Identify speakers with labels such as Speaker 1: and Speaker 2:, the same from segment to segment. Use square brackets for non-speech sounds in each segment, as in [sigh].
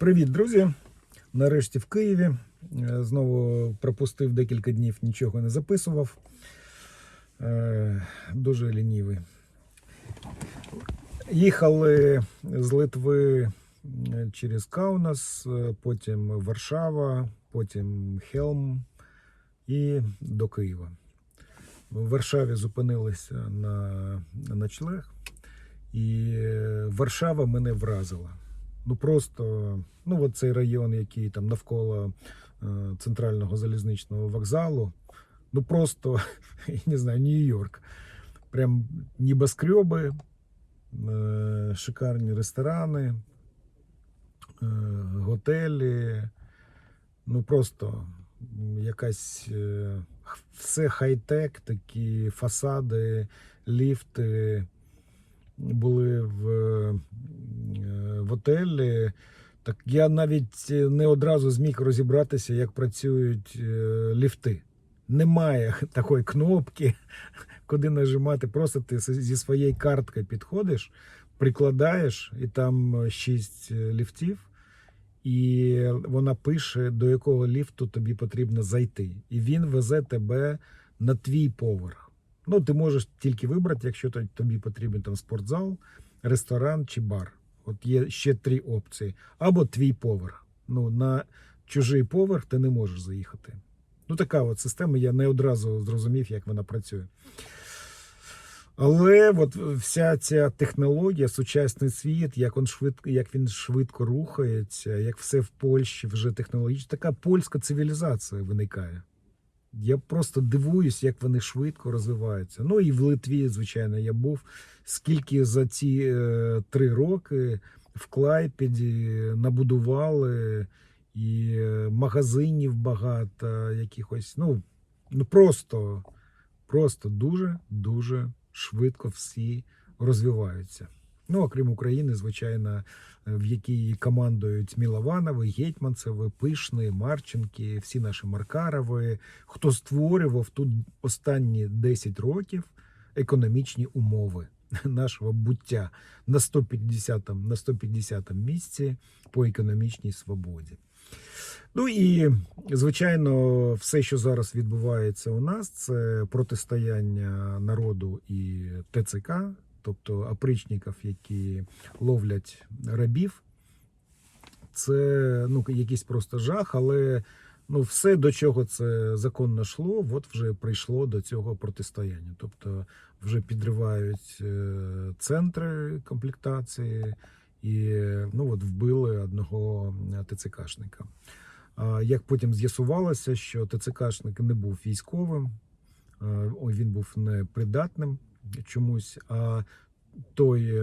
Speaker 1: Привіт, друзі! Нарешті в Києві. Е, Знову пропустив декілька днів, нічого не записував. Е, Дуже лінівий. Їхали з Литви е, через Каунас, потім Варшава, потім Хелм і до Києва. В Варшаві зупинилися на, ночлег, і Варшава мене вразила. Ну просто, ну от цей район, який там навколо е, центрального залізничного вокзалу, ну просто, [laughs] я не знаю, Нью-Йорк. Прям небоскреби, е, шикарні ресторани, е, готелі. Ну просто якась е, все хай-тек, такі фасади, ліфти були в, е, в готелі. Так я навіть не одразу зміг розібратися, як працюють е, ліфти. Немає [laughs] такої кнопки, [laughs] куди нажимати. Просто ти зі своєю карткою підходиш, прикладаєш, і там шість е, ліфтів, і вона пише, до якого ліфту тобі потрібно зайти. І він везе тебе на твій поверх. Ну, ти можеш тільки вибрати, якщо тобі потрібен там спортзал, ресторан чи бар. От є ще три опції. Або твій поверх. Ну, на чужий поверх ти не можеш заїхати. Ну, така от система, я не одразу зрозумів, як вона працює. Але от вся ця технологія, сучасний світ, як він швидко, як він швидко рухається, як все в Польщі вже технологічно, така польська цивілізація виникає. Я просто дивуюсь, як вони швидко розвиваються. Ну і в Литві, звичайно, я був. Скільки за ці е, три роки в Клайпеді набудували і е, магазинів багато, якихось. Ну, ну просто, просто дуже, дуже швидко всі розвиваються. Ну, окрім України, звичайно, е, в якій командують Мілованови, Гетьманцеви, Пишни, Марченки, всі наші Маркарови, хто створював тут останні 10 років економічні умови [laughs] нашого буття на 150, на 150 місці по економічній свободі. Ну і звичайно, все, що зараз відбувається у нас, це протистояння народу і ТЦК, тобто опричників, які ловлять рабів. Це ну, якийсь просто жах, але ну, все, до чого це законно йшло, от вже прийшло до цього протистояння. Тобто вже підривають е, центри комплектації і ну, от вбили одного ТЦКшника. Як потім з'ясувалося, що ТЦКшник не був військовим, він був непридатним чомусь, а той, е,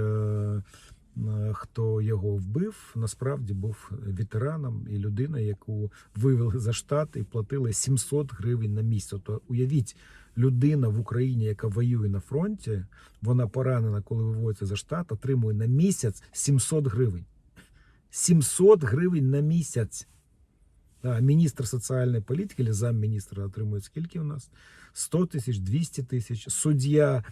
Speaker 1: е, хто його вбив, насправді був ветераном і людина, яку вивели за штат і платили 700 гривень на місяць. Тобто уявіть, людина в Україні, яка воює на фронті, вона поранена, коли виводиться за штат, отримує на місяць 700 гривень. 700 гривень на місяць. Міністр соціальної політики, або замміністра отримує скільки у нас? 100 тисяч, 200 тисяч. Суддя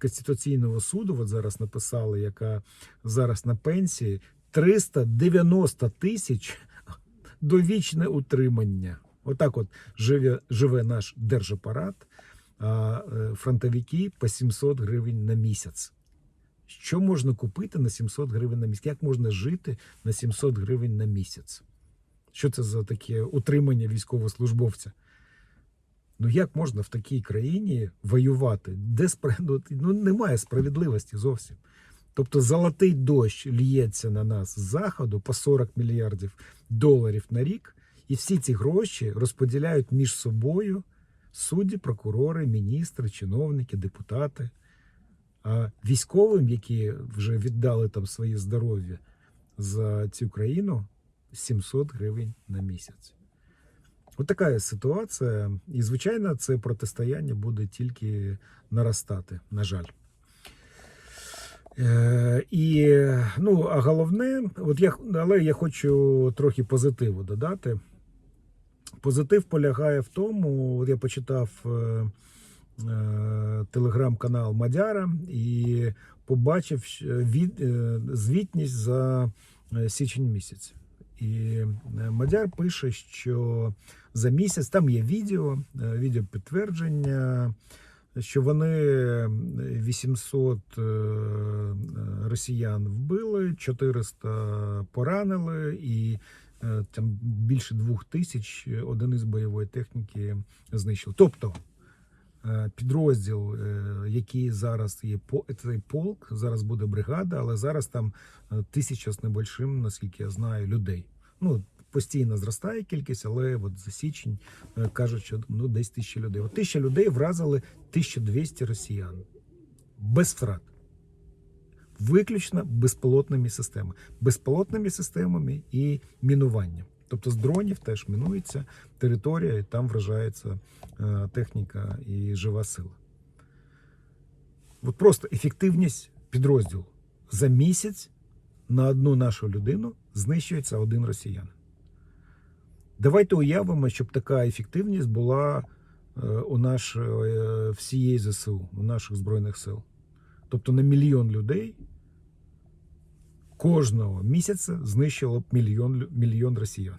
Speaker 1: Конституційного суду, от зараз написали, яка зараз на пенсії, 390 тисяч довічне утримання. Отак от живе, живе наш держапарат, а е, фронтовики по 700 гривень на місяць. Що можна купити на 700 гривень на місяць? Як можна жити на 700 гривень на місяць? Що це за таке утримання військовослужбовця? Ну як можна в такій країні воювати? Де спра... ну, ну, немає справедливості зовсім. Тобто золотий дощ лється на нас з заходу по 40 мільярдів доларів на рік, і всі ці гроші розподіляють між собою судді, прокурори, міністри, чиновники, депутати. А військовим, які вже віддали там своє здоров'я за цю країну, 700 гривень на місяць. От така ситуація. І, звичайно, це протистояння буде тільки наростати, на жаль. Е, і, ну, а головне, от я, але я хочу трохи позитиву додати. Позитив полягає в тому, от я почитав е, е, телеграм-канал Мадяра і побачив від, е, звітність за е, січень місяць. І е, Мадяр пише, що за місяць там є відео, е, відео підтвердження, що вони 800 е, росіян вбили, 400 поранили, і там більше двох тисяч одиниць бойової техніки знищили. Тобто підрозділ, е, який зараз є цей полк, зараз буде бригада, але зараз там е, тисяча з небольшим, наскільки я знаю, людей. Ну постійно зростає кількість, але от за січень е, кажуть, що ну десь тисяча людей. От тисяча людей вразили 1200 росіян без втрат. Виключно безпілотними системами, безпілотними системами і мінуванням. Тобто з дронів теж мінується територія, і там вражається е, техніка і жива сила. От просто ефективність підрозділу за місяць на одну нашу людину знищується один росіянин. Давайте уявимо, щоб така ефективність була е, у наш, е, всієї ЗСУ, у наших Збройних сил. Тобто на мільйон людей кожного місяця знищило б мільйон, мільйон росіян.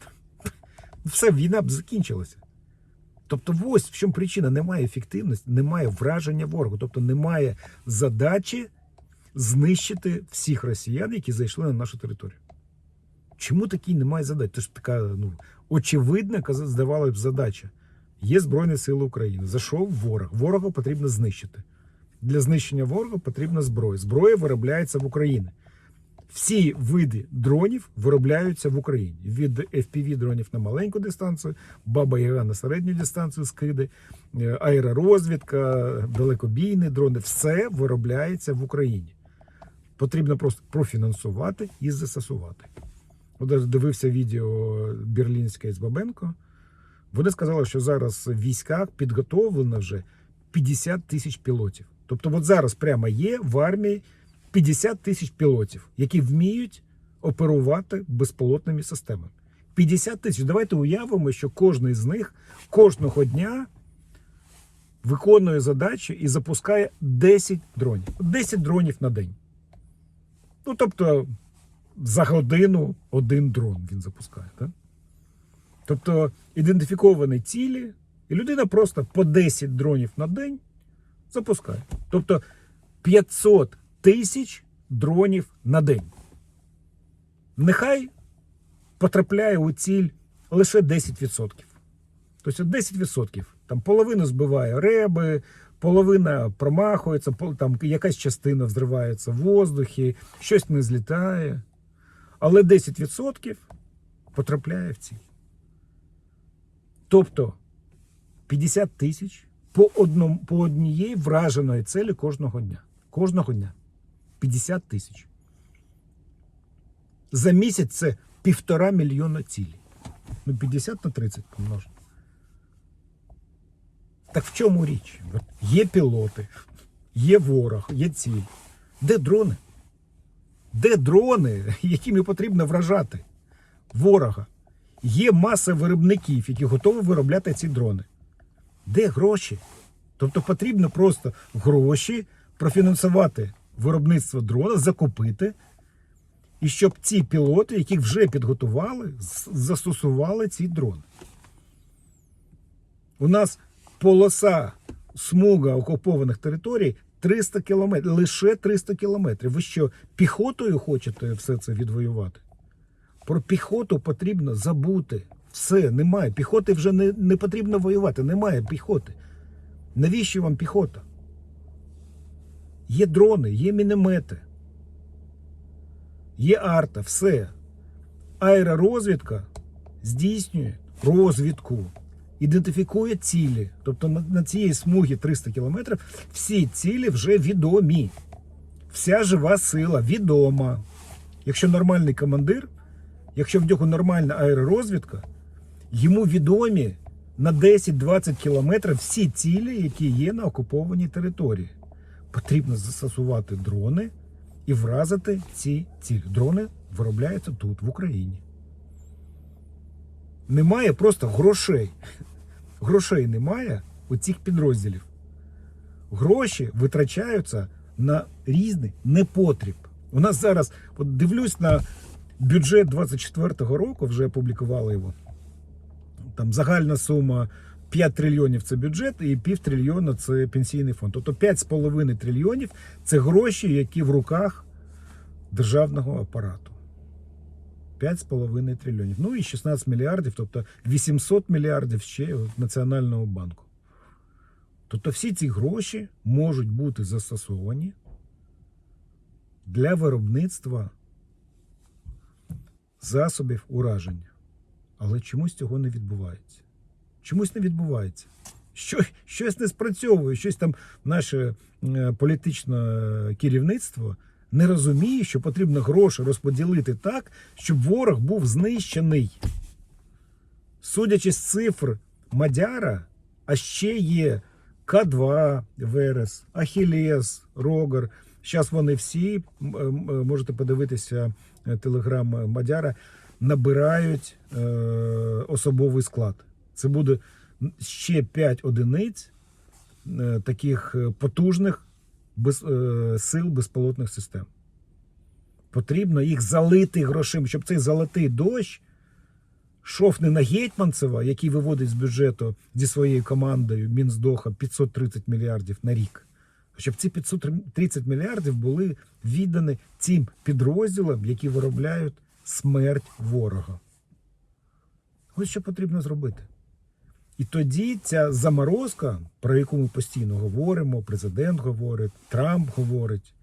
Speaker 1: [laughs] Все, війна б закінчилася. Тобто, ось в чому причина: немає ефективності, немає враження ворогу, тобто немає задачі знищити всіх росіян, які зайшли на нашу територію. Чому такій немає задачі? Це ж така ну, очевидна, здавалося б, задача. Є Збройні Сили України. Зайшов ворог. Ворога потрібно знищити. Для знищення ворога потрібна зброя. Зброя виробляється в Україні. Всі види дронів виробляються в Україні. Від FPV дронів на маленьку дистанцію, Баба Яга на середню дистанцію скиди, е, аеророзвідка, далекобійні дрони все виробляється в Україні. Потрібно просто профінансувати і застосувати. От дивився відео Берлінська із Бабенко. Вони сказали, що зараз в військах підготовлено вже 50 тисяч пілотів. Тобто, от зараз прямо є в армії 50 тисяч пілотів, які вміють оперувати безпілотними системами. 50 тисяч. Давайте уявимо, що кожен з них кожного дня виконує задачу і запускає 10 дронів. 10 дронів на день. Ну, тобто, за годину один дрон він запускає. Так? Тобто ідентифіковані цілі, і людина просто по 10 дронів на день запускає. Тобто 500 тисяч дронів на день. Нехай потрапляє у ціль лише 10%. Тобто 10%. Там половину збиває реби, половина промахується, там якась частина взривається в воздухі, щось не злітає. Але 10% потрапляє в ціль. Тобто 50 тисяч по, одному, по однієї враженої цілі кожного дня. Кожного дня. 50 тисяч. За місяць це півтора мільйона цілей. Ну, 50 на 30 помножити. Так в чому річ? Є пілоти, є ворог, є ціль. Де дрони? Де дрони, якими потрібно вражати ворога? Є маса виробників, які готові виробляти ці дрони. Де гроші? Тобто потрібно просто гроші профінансувати виробництво дрона, закупити, і щоб ці пілоти, яких вже підготували, застосували ці дрони. У нас полоса смуга окупованих територій 300 кілометрів, лише 300 кілометрів. Ви що, піхотою хочете все це відвоювати? Про піхоту потрібно забути. Все, немає. Піхоти вже не, не потрібно воювати, немає піхоти. Навіщо вам піхота? Є дрони, є міномети, є арта, все. Аеророзвідка здійснює розвідку, ідентифікує цілі. Тобто на, на цій смугі 300 кілометрів всі цілі вже відомі. Вся жива сила відома. Якщо нормальний командир, якщо в нього нормальна аеророзвідка, йому відомі на 10-20 кілометрів всі цілі, які є на окупованій території. Потрібно застосувати дрони і вразити ці цілі. Дрони виробляються тут, в Україні. Немає просто грошей. [laughs] Грошей немає у цих підрозділів. Гроші витрачаються на різний непотріб. У нас зараз, от дивлюсь на Бюджет 24-го року вже опублікували його. Там загальна сума 5 трильйонів це бюджет і пів трильйона це пенсійний фонд. Тобто 5,5 трильйонів це гроші, які в руках державного апарату. 5,5 трильйонів. Ну і 16 мільярдів, тобто 800 мільярдів ще в Національному банку. Тобто всі ці гроші можуть бути застосовані для виробництва засобів ураження. Але чомусь цього не відбувається. Чомусь не відбувається. Що, щось не спрацьовує, щось там наше е, політичне керівництво не розуміє, що потрібно гроші розподілити так, щоб ворог був знищений. Судячи з цифр Мадяра, а ще є К2 Верес, Ахілес, Рогер. Зараз вони всі м, можете подивитися е, телеграм Мадяра, набирають е, особовий склад. Це буде ще 5 одиниць е, таких е, потужних без, е, сил безпілотних систем. Потрібно їх залити грошима, щоб цей золотий дощ шов не на Гетьманцева, який виводить з бюджету зі своєю командою Мінздоха 530 мільярдів на рік. Щоб ці 530 мільярдів були віддані цим підрозділам, які виробляють смерть ворога. Ось що потрібно зробити. І тоді ця заморозка, про яку ми постійно говоримо, президент говорить, Трамп говорить,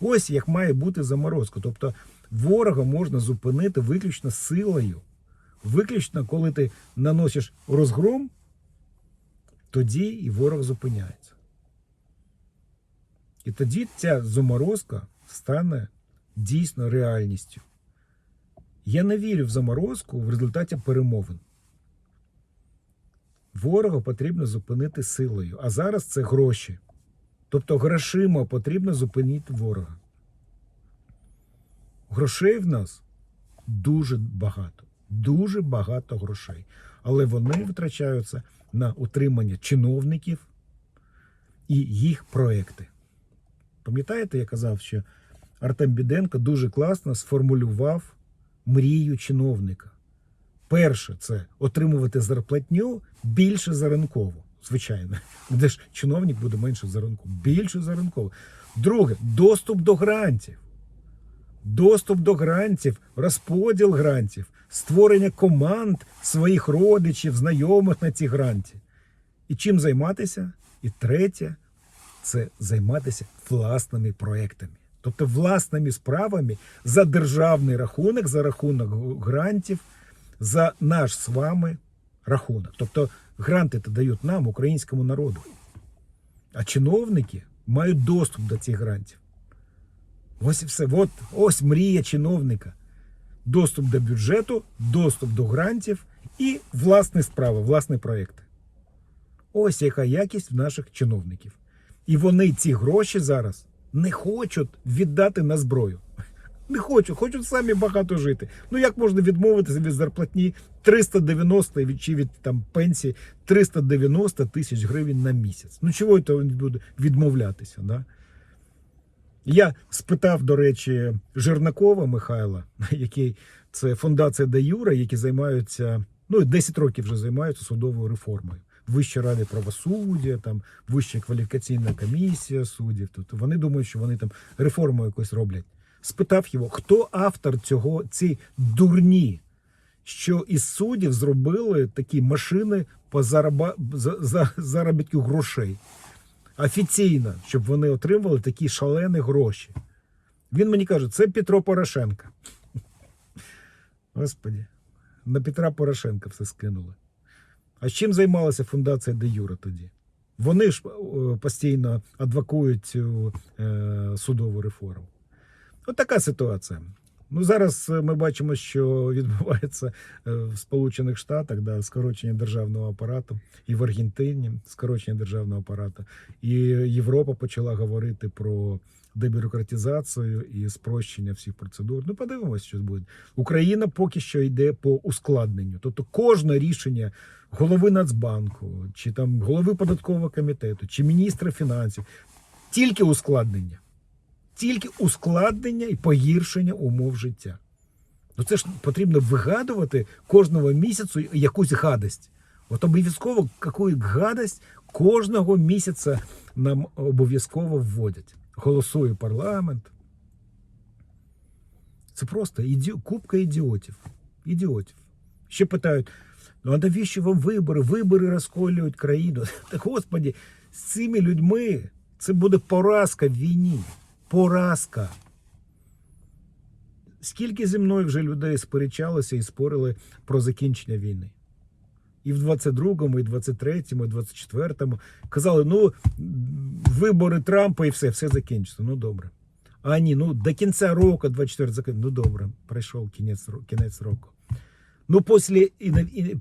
Speaker 1: ось як має бути заморозка. Тобто ворога можна зупинити виключно силою. Виключно, коли ти наносиш розгром, тоді і ворог зупиняється. І тоді ця заморозка стане дійсно реальністю. Я не вірю в заморозку в результаті перемовин. Ворога потрібно зупинити силою, а зараз це гроші. Тобто грошима потрібно зупинити ворога. Грошей в нас дуже багато. Дуже багато грошей. Але вони витрачаються на утримання чиновників і їх проекти. Пам'ятаєте, я казав, що Артем Біденко дуже класно сформулював мрію чиновника. Перше, це отримувати зарплатню більше за ринкову. Звичайно, де ж чиновник буде менше за ринку, більше за ринкову. Друге, доступ до грантів. Доступ до грантів, розподіл грантів, створення команд своїх родичів, знайомих на ці гранті. І чим займатися? І третє це займатися власними проектами. Тобто власними справами за державний рахунок, за рахунок грантів, за наш з вами рахунок. Тобто гранти дають нам, українському народу. А чиновники мають доступ до цих грантів. Ось і все. От, ось мрія чиновника. Доступ до бюджету, доступ до грантів і власні справи, власні проекти. Ось яка якість в наших чиновників. І вони ці гроші зараз не хочуть віддати на зброю. Не хочуть, хочуть самі багато жити. Ну як можна відмовитися від зарплатні 390 чи від там пенсії 390 тисяч гривень на місяць? Ну чого то він буде відмовлятися? Да? Я спитав, до речі, Жернакова Михайла, [laughs] який це фундація Де Юра, які займаються, ну 10 років вже займаються судовою реформою. Вища рада правосуддя, там вища кваліфікаційна комісія суддів. Тобто вони думають, що вони там реформу якось роблять. Спитав його, хто автор цього, ці дурні, що із суддів зробили такі машини по зараба, за, за, заробітку грошей. Офіційно, щоб вони отримували такі шалені гроші. Він мені каже, це Петро Порошенко. Господі, на Петра Порошенка все скинули. А чим займалася фундація Де Юра тоді? Вони ж е, постійно адвокують цю е, судову реформу. От така ситуація. Ну, зараз е, ми бачимо, що [laughs] відбувається е, в Сполучених Штатах, да, скорочення державного апарату, і в Аргентині скорочення державного апарату. І Європа почала говорити про дебюрократизацію і спрощення всіх процедур. Ну, подивимось, що буде. Україна поки що йде по ускладненню. Тобто кожне рішення голови Нацбанку, чи там голови податкового комітету, чи міністра фінансів, тільки ускладнення тільки ускладнення і погіршення умов життя. Ну це ж потрібно вигадувати кожного місяцю якусь гадость. От обов'язково яку гадость кожного місяця нам обов'язково вводять. Голосує парламент. Це просто іді... купка ідіотів. Ідіотів. Ще питають: ну а навіщо вам вибори? Вибори розколюють країну. [laughs] Та господі, з цими людьми це буде поразка в війні. Поразка. Скільки зі мною вже людей сперечалося і спорили про закінчення війни? І в 22-му, і 23-му, і 24-му казали: ну, вибори Трампа і все, все закінчиться. Ну добре. А ні, ну до кінця року, 24 закінчиться. Ну добре, пройшов кінець, кінець року. Ну, після,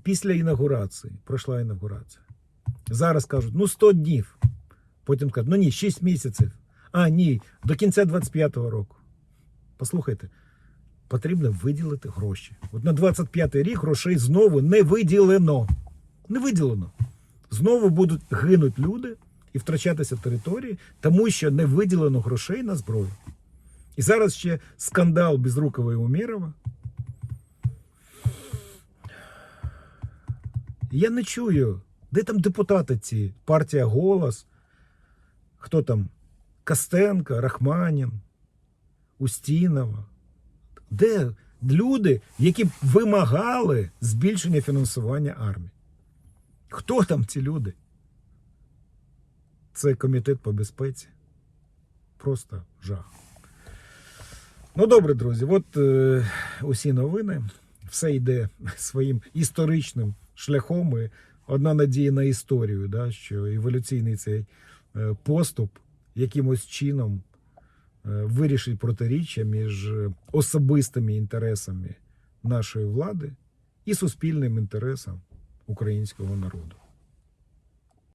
Speaker 1: після інаугурації, пройшла інаугурація. Зараз кажуть, ну 100 днів. Потім кажуть, ну ні, 6 місяців. А, ні, до кінця 25-го року. Послухайте, потрібно виділити гроші. От на 25-й рік грошей знову не виділено. Не виділено. Знову будуть гинуть люди і втрачатися території, тому що не виділено грошей на зброю. І зараз ще скандал Безрукова і Умєрова. Я не чую, де там депутати ці? Партія Голос. Хто там? Костенко, Рахманін, Устінова. Де люди, які вимагали збільшення фінансування армії? Хто там ці люди? Це комітет по безпеці. Просто жах. Ну, добре, друзі, от е, усі новини. Все йде своїм історичним шляхом. І одна надія на історію, да, що еволюційний цей е, поступ якимось чином е, вирішить протиріччя між особистими інтересами нашої влади і суспільним інтересом українського народу.